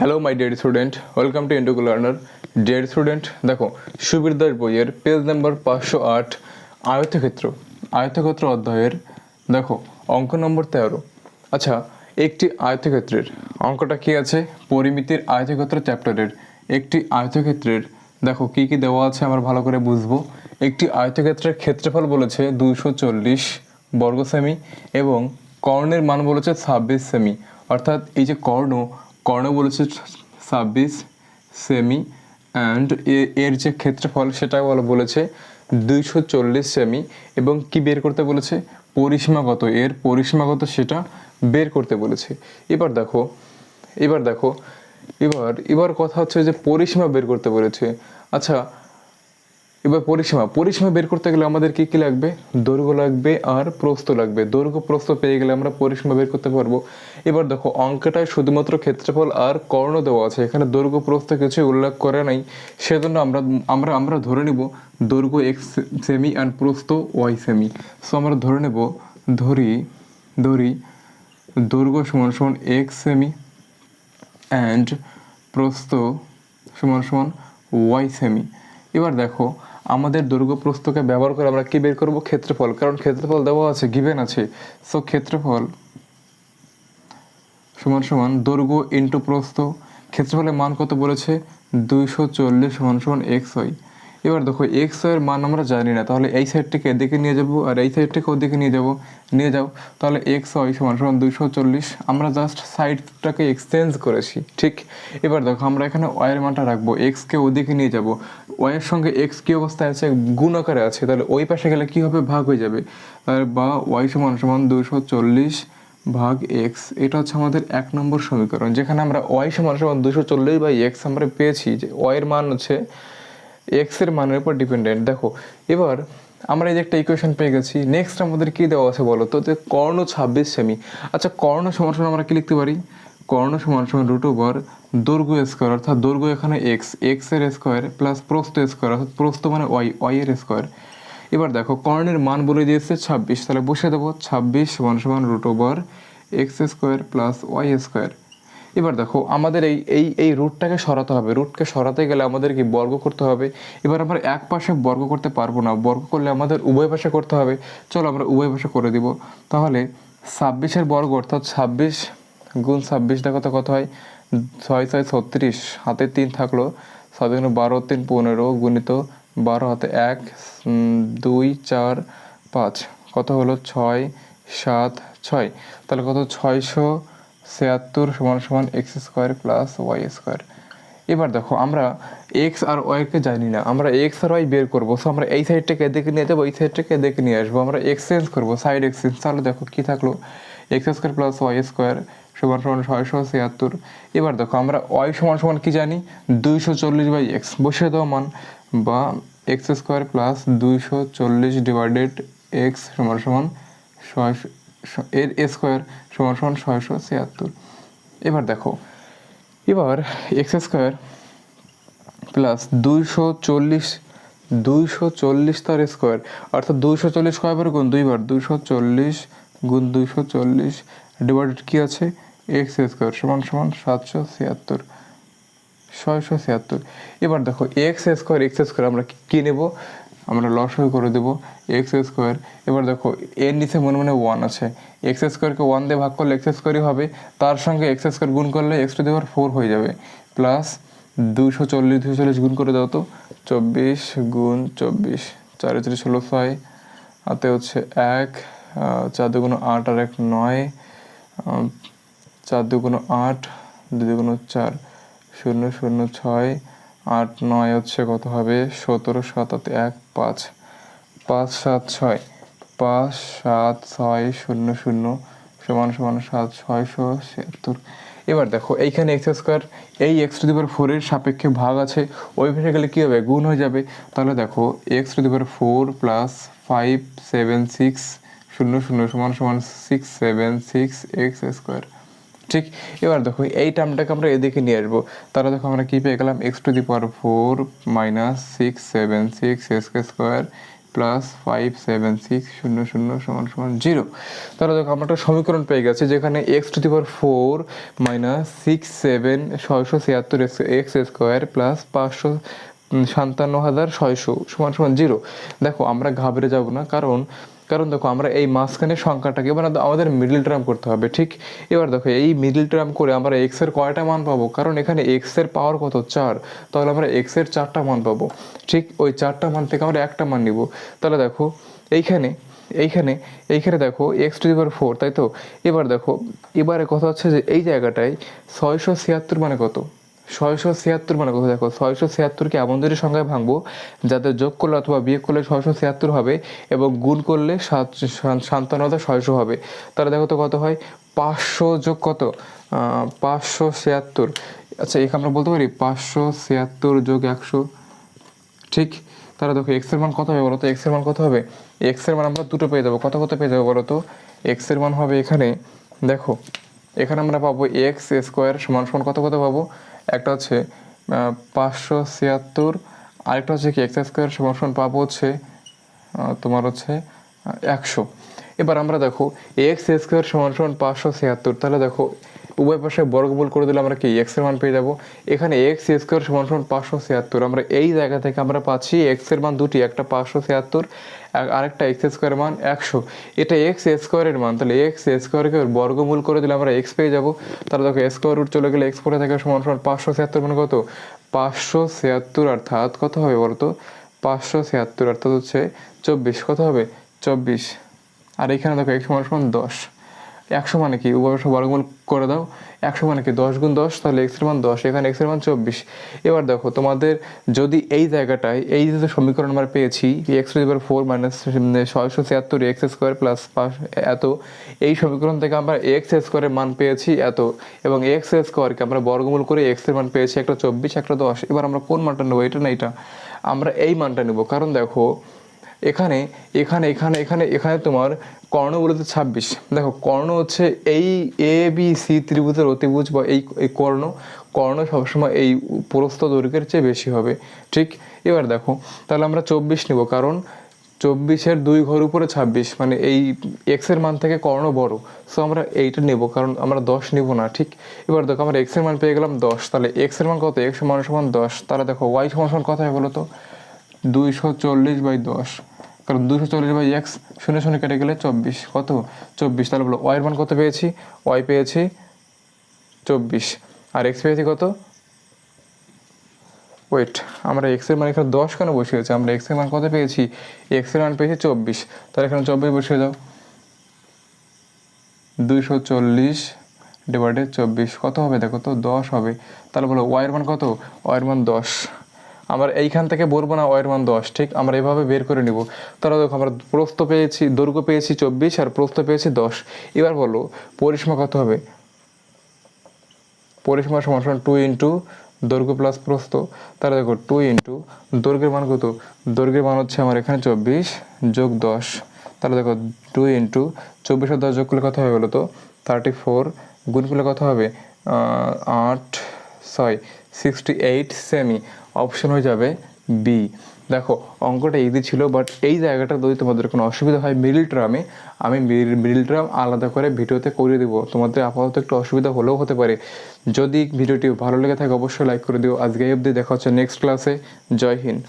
Hello my dear student welcome to Induco learner dear student দেখো সুবীর দাস বইয়ের page number পাঁচশো আট, আয়তক্ষেত্র। আয়তক্ষেত্র অধ্যায়ের, দেখো, অঙ্ক নম্বর তেরো। আচ্ছা একটি আয়তক্ষেত্রের, অঙ্কটা কি আছে? পরিমিতির আয়তক্ষেত্র চ্যাপ্টারের একটি আয়তক্ষেত্রের, দেখো, কি কি দেওয়া আছে আমরা ভালো করে বুঝব। একটি আয়তক্ষেত্রের ক্ষেত্রফল বলেছে দুইশো চল্লিশ বর্গ সেমি এবং কর্ণের মান বলেছে ছাব্বিশ সেমি। অর্থাৎ এই যে কর্ণ কর্ণ বলেছে, ছাব্বিশ, সেমি অ্যান্ড এর যে ক্ষেত্রফল সেটা বলা বলেছে, দুইশো চল্লিশ সেমি, এবং কি বের করতে বলেছে? পরিসীমাগত, এর পরিসীমাগত সেটা বের করতে বলেছে। এবার দেখো এবার দেখো, এবার এবার কথা হচ্ছে যে পরিসীমা বের করতে বলেছে। আচ্ছা এবার পরিসীমা। পরিসীমা বের করতে গেলে আমাদের কি কি লাগবে? দৈর্ঘ্য লাগবে আর প্রস্থ লাগবে। দৈর্ঘ্য, প্রস্থ পেয়ে গেলে আমরা পরিসীমা বের করতে পারব। এবার দেখো, অঙ্কটায় শুধুমাত্র ক্ষেত্রফল আর কর্ণ দেওয়া আছে। এখানে দৈর্ঘ্য, প্রস্থ কিছু উল্লেখ করে নাই। সেজন্য আমরা আমরা আমরা ধরে নিব দৈর্ঘ্য এক্স সেমি অ্যান্ড প্রস্থ ওয়াই সেমি সো আমরা ধরে নেব, ধরি ধরি দৈর্ঘ্য সমান সমান এক্স সেমি অ্যান্ড প্রস্থ সমান সমান ওয়াই সেমি এবার দেখো আমাদের দৈর্ঘ্য প্রস্থকে ব্যবহার করে আমরা কি বের করব? ক্ষেত্রফল। কারণ ক্ষেত্রফল দেওয়া আছে গিভেন আছে। সো ক্ষেত্রফল সমান সমান দুর্গ ইন্টু প্রস্থ। ক্ষেত্রফলের মান কত বলেছে? দুইশো চল্লিশ সমান সমান এক্স ওয়াই এবার দেখো এক্সের মান আমরা জানি না, তাহলে এই সাইডটিকে এদিকে নিয়ে যাব আর এই সাইডটিকে ওদিকে নিয়ে যাব, নিয়ে যাও, তাহলে এক্স ওয়াই সমান সমান দুইশো চল্লিশ। আমরা জাস্ট সাইডটাকে এক্সচেঞ্জ করেছি, ঠিক? এবার দেখো, আমরা এখানে ওয়াইয়ের মানটা রাখব এক্সকে ওদিকে নিয়ে যাব। ওয়াইয়ের সঙ্গে এক্স কি অবস্থায় আছে? গুণ আকারে আছে, তাহলে ওই পাশে গেলে কি হবে? ভাগ হয়ে যাবে। আর বা ওয়াই সমান সমান দুইশো চল্লিশ ভাগ এক্স এটা হচ্ছে আমাদের এক নম্বর সমীকরণ, যেখানে আমরা ওয়াই সমান সমান দুশো চল্লিশ বাই এক্স আমরা পেয়েছি, যে ওয়াইয়ের মান হচ্ছে এক্সের মানের উপর ডিপেন্ডেন্ট দেখো, এবার আমরা এই যে একটা ইকুয়েশন পেয়ে গেছি নেক্সট আমাদের কী দেওয়া আছে বলো তো? কর্ণ ছাব্বিশ সেমি আচ্ছা কর্ণ সমান সমান আমরা কী লিখতে পারি? কর্ণ সমান সমান রুট ওভার দৈর্ঘ্য স্কোয়ার অর্থাৎ দৈর্ঘ্য এখানে এক্স এক্সের স্কোয়ার প্লাস প্রস্থ স্কোয়ার অর্থাৎ প্রস্থ মানে ওয়াই ওয়াই এর স্কোয়ার এবার দেখো, কর্ণের মান বলে দিয়েছে ছাব্বিশ, তাহলে বসে দেবো, ছাব্বিশ সমান সমান root over X square plus Y square এবার দেখো, আমাদের এই এই এই রুটটাকে সরাতে হবে। রুটকে সরাতে গেলে আমাদের কি বর্গ করতে হবে। এবার আমরা এক পাশে বর্গ করতে পারব না। বর্গ করলে আমাদের উভয় পাশে করতে হবে। চলো আমরা উভয় পাশে করে দিব। তাহলে ছাব্বিশের বর্গ অর্থাৎ ছাব্বিশ গুণ ছাব্বিশটা কত কত হয়? ছয় ছয় ছত্রিশ, হাতে তিন থাকল। ছয় দুগুণে বারো, তিন পনেরো, গুণিত বারো, হাতে এক দুই, চার, পাঁচ। কত হলো? ছয়, সাত, ছয়। তাহলে কত? ছয়শো ছিয়াত্তর সমান সমান X square plus Y square. এবার দেখো, আমরা এক্স আর ওয়াইকে জানি না। আমরা এক্স আর ওয়াই বের করব সো আমরা এই সাইডটাকে এদিকে নিয়ে যাব, এই সাইডটাকে এদিকে নিয়ে আসব। আমরা এক্সচেঞ্জ করব সাইড এক্সচেঞ্জ তাহলে দেখো কি থাকল? X square plus Y square সমান সমান ছয়শো ছিয়াত্তর। এবার দেখো, আমরা ওয়াই সমান সমান কি জানি? দুইশো চল্লিশ বাই এক্স। বসে দেওয়া মান। বা এক্স স্কোয়ার প্লাস দুইশো চল্লিশ ডিভাইডেড এক্স সমান সমান ছয়শো এর এ স্কোয়ার সমান সমান ছয়শো ছিয়াত্তর। এবার দেখো, এবার এক্স স্কোয়ার প্লাস দুইশো চল্লিশ দুইশো চল্লিশ তার স্কোয়ার, অর্থাৎ দুইশো চল্লিশ কয়বার গুণ দুইবার দুইশো চল্লিশ গুণ দুইশো চল্লিশ ডিভাইডেড কী আছে? এক্স স্কোয়ার সমান সমান সাতশো ছিয়াত্তর, ছয়শো ছিয়াত্তর। এবার দেখো, এক্স স্কোয়ার এক্স স্কোয়ার আমরা কি- কি নেব? আমরা লসই করে দেবো এক্স স্কোয়ার। এবার দেখো, এর নিচে মনে মনে ওয়ান আছে। এক্স স্কোয়ারকে ওয়ান দিয়ে ভাগ করলে এক্স স্কোয়ারই হবে, তার সঙ্গে এক্স স্কোয়ার গুণ করলে এক্স টু দেওয়ার ফোর হয়ে যাবে। প্লাস দুশো চল্লিশ দুশো চল্লিশ গুণ করে দাও তো, চব্বিশ গুণ চব্বিশ, চারে চারি ষোলো ছয়, হাতে হচ্ছে এক চার দুগুণ আট আর এক নয় চার দুগুণ আট, দুই দুগুণ চার, শূন্য শূন্য ছয় আট নয় হচ্ছে কত হবে? সতেরো, সাত হাতে এক, পাঁচ। পাঁচ, সাত, ছয়। পাঁচ, সাত, ছয়, শূন্য শূন্য সমান সমান সাত ছয়শো ছিয়াত্তর। এবার দেখো, এইখানে এক্স স্কোয়ার এই এক্স টু দি পাওয়ার ফোরের সাপেক্ষে ভাগ আছে। ওই পাশে গেলে কী হবে? গুণ হয়ে যাবে। তাহলে দেখো X to the power four plus five seven six শূন্য শূন্য সমান সমান six seven six X square ঠিক? এবার দেখো, এই টার্মটাকে আমরা এদিকে নিয়ে আসব। তাহলে দেখো আমরা কী পেয়ে গেলাম? X to the power four minus six seven six X square plus five seven six শূন্য শূন্য সমান সমান জিরো তাহলে দেখো আমরা একটা সমীকরণ পেয়ে গেছি যেখানে X to the power four minus six seven ছয়শো ছিয়াত্তর এক্স এক্স স্কোয়ার প্লাস পাঁচশো সাতান্ন হাজার ছয়শো সমান সমান জিরো দেখো আমরা ঘাবড়ে যাব না, কারণ কারণ দেখো আমরা এই মাঝখানের সংখ্যাটাকে এবার আমাদের মিডিল টার্ম করতে হবে, ঠিক? এবার দেখো, এই মিডিল টার্ম করে আমরা এক্সের কয়টা মান পাবো? কারণ এখানে এক্সের পাওয়ার কত? চার। তাহলে আমরা এক্সের চারটা মান পাবো, ঠিক? ওই চারটা মান থেকে আমরা একটা মান নিব। তাহলে দেখো, এইখানে এইখানে এইখানে দেখো এক্স টু দিবার ফোর তাই তো? এবার দেখো, এবারে কথা হচ্ছে যে এই জায়গাটায় ছয়শো ছিয়াত্তর মানে কত? ছয়শো ছিয়াত্তর মানে কথা দেখো, ছয়শো ছিয়াত্তরকে এমন দুটি সংখ্যায় ভাঙবো যাদের যোগ করলে অথবা বিয়োগ করলে ছয়শো ছিয়াত্তর হবে এবং গুণ করলে সাত ছয়শো হবে। তাহলে দেখো তো কত হয়? পাঁচশো যোগ কত? পাঁচশো ছিয়াত্তর। আচ্ছা এখানে আমরা বলতে পারি পাঁচশো ছিয়াত্তর যোগ একশো। ঠিক? তাহলে দেখো এক্সের মান কত হবে বলো তো? এক্সের মান কত হবে? এক্সের মান আমরা দুটো পেয়ে যাব। কত কত পেয়ে যাব বলো তো? এক্সের মান হবে এখানে, দেখো, এখানে আমরা পাবো এক্স স্কোয়ার সমান সমান কত কত পাবো? একটা হচ্ছে পাঁচশো ছিয়াত্তর, আরেকটা হচ্ছে কি, এক্স স্কোয়ার সমান পাবো হচ্ছে তোমার হচ্ছে একশো। এবার আমরা দেখো, এক্স স্কোয়ার সমান সমান পাঁচশো ছিয়াত্তর, তাহলে দেখো উভয় পাশে বর্গমূল করে দিলে আমরা কি এক্সের মান পেয়ে যাব? এখানে এক্স স্কোয়ার সমান সমান পাঁচশো ছিয়াত্তর। আমরা এই জায়গা থেকে আমরা পাচ্ছি এক্সের মান দুটি, একটা পাঁচশো ছিয়াত্তর, আর- আরেকটা এক্স স্কোয়ার মান একশো। এটা এক্স স্কোয়ারের মান, তাহলে এক্স স্কোয়ারকে বর্গমূল করে দিলে আমরা এক্স পেয়ে যাব। তাহলে দেখো স্কোয়ার রুট চলে গেলে এক্স পরে থাকে সমান সমান পাঁচশো ছিয়াত্তর মানে কত? পাঁচশো ছিয়াত্তর অর্থাৎ কত হবে বলতো? পাঁচশো ছিয়াত্তর অর্থাৎ হচ্ছে চব্বিশ। কত হবে? চব্বিশ। আর এখানে দেখো এক সমান সমান দশ। একশো মানে কি? উভয় বর্গমূল করে দাও। একশো মানে কি? দশ গুণ দশ, তাহলে এক্সের মান দশ, এখানে এক্সের মান চব্বিশ। এবার দেখো, তোমাদের যদি এই জায়গাটায়, এই যে সমীকরণ আমরা পেয়েছি এক্স এবার ফোর মাইনাস ছয়শো ছিয়াত্তর এক্স স্কোয়ার প্লাস পাঁচ, এত, এই সমীকরণ থেকে আমরা এক্স স্কোয়ারের মান পেয়েছি এত। এবং এক্স স্কোয়ারকে আমরা বর্গমূল করে এক্সের মান পেয়েছি একটা চব্বিশ, একটা দশ। এবার আমরা কোন মানটা নেব? এটা না এটা। আমরা এই মানটা নেব। কারণ দেখো এখানে এখানে এখানে এখানে এখানে তোমার কর্ণ বলতে ছাব্বিশ। দেখো, কর্ণ হচ্ছে এই এ বি সি ত্রিভুজের অতিভুজ বা এই এই কর্ণ। কর্ণ সবসময় এই প্রস্থ দৈর্ঘ্যের চেয়ে বেশি হবে। ঠিক? এবার দেখো, তাহলে আমরা চব্বিশ নেব, কারণ চব্বিশের দুই ঘর উপরে ছাব্বিশ মানে এই এক্সের মান থেকে কর্ণ বড়। সো আমরা এইটা নেব, কারণ আমরা দশ নিব না, ঠিক? এবার দেখো, আমরা এক্সের মান পেয়ে গেলাম দশ। তাহলে এক্সের মান কত? এক্স সমান সমান দশ। তাহলে দেখো ওয়াই সমান সমান কত বলো তো? দুইশো চল্লিশ বাই দশ। কারণ দুশো চল্লিশ বাই এক্স শূন্য শূন্য কেটে গেলে চব্বিশ। কত? চব্বিশ। তাহলে বলো ওয়াইয়ের মান কত পেয়েছি? ওয়াই পেয়েছি চব্বিশ। আর এক্স পেয়েছি কত? ওয়েট আমরা এক্সের মান এখানে দশ কেন বসে বসিয়েছি? আমরা এক্সের মান কত পেয়েছি? এক্সের মান পেয়েছি চব্বিশ। তাহলে এখানে চব্বিশ বসিয়ে দাও। দুইশো চল্লিশ ডিভাইডেড চব্বিশ। কত হবে দেখো তো? দশ হবে। তাহলে বলো ওয়াইয়ের মান কত? ওয়াইয়ের মান দশ। আমরা এইখান থেকে বলব না ওয়াইয়ের মান দশ, ঠিক? আমরা এভাবে বের করে নিব। তাহলে দেখো, আমরা প্রস্থ পেয়েছি, দৈর্ঘ্য পেয়েছি চব্বিশ আর প্রস্থ পেয়েছি দশ। এবার বলো, পরিসীমা কত হবে? পরিসীমা সমান সমান টু ইন্টু দৈর্ঘ্য প্লাস প্রস্থ। তাহলে দেখো টু ইন্টু দৈর্ঘ্যের মান কত? দৈর্ঘ্যের মান হচ্ছে আমার এখানে চব্বিশ যোগ দশ। তাহলে দেখো টু ইন্টু চব্বিশ আর দশ যোগ করলে কত হবে বলো তো? থার্টি ফোর গুণ করলে কত হবে? আট ছয় সিক্সটি এইট সেমি অপশন হয়ে যাবে বি দেখো, অঙ্কটা ইজি ছিল বাট এই জায়গাটা যদি তোমাদের কোনো অসুবিধা হয় মিডিল ট্রামে আমি মিডিল ট্রাম আলাদা করে ভিডিওতে করে দিব। তোমাদের আপাতত একটু অসুবিধা হলেও হতে পারে। যদি ভিডিওটি ভালো লেগে থাকে, অবশ্যই লাইক করে দিও। আজকে অবধি দেখা হচ্ছে নেক্সট ক্লাসে জয় হিন্দ।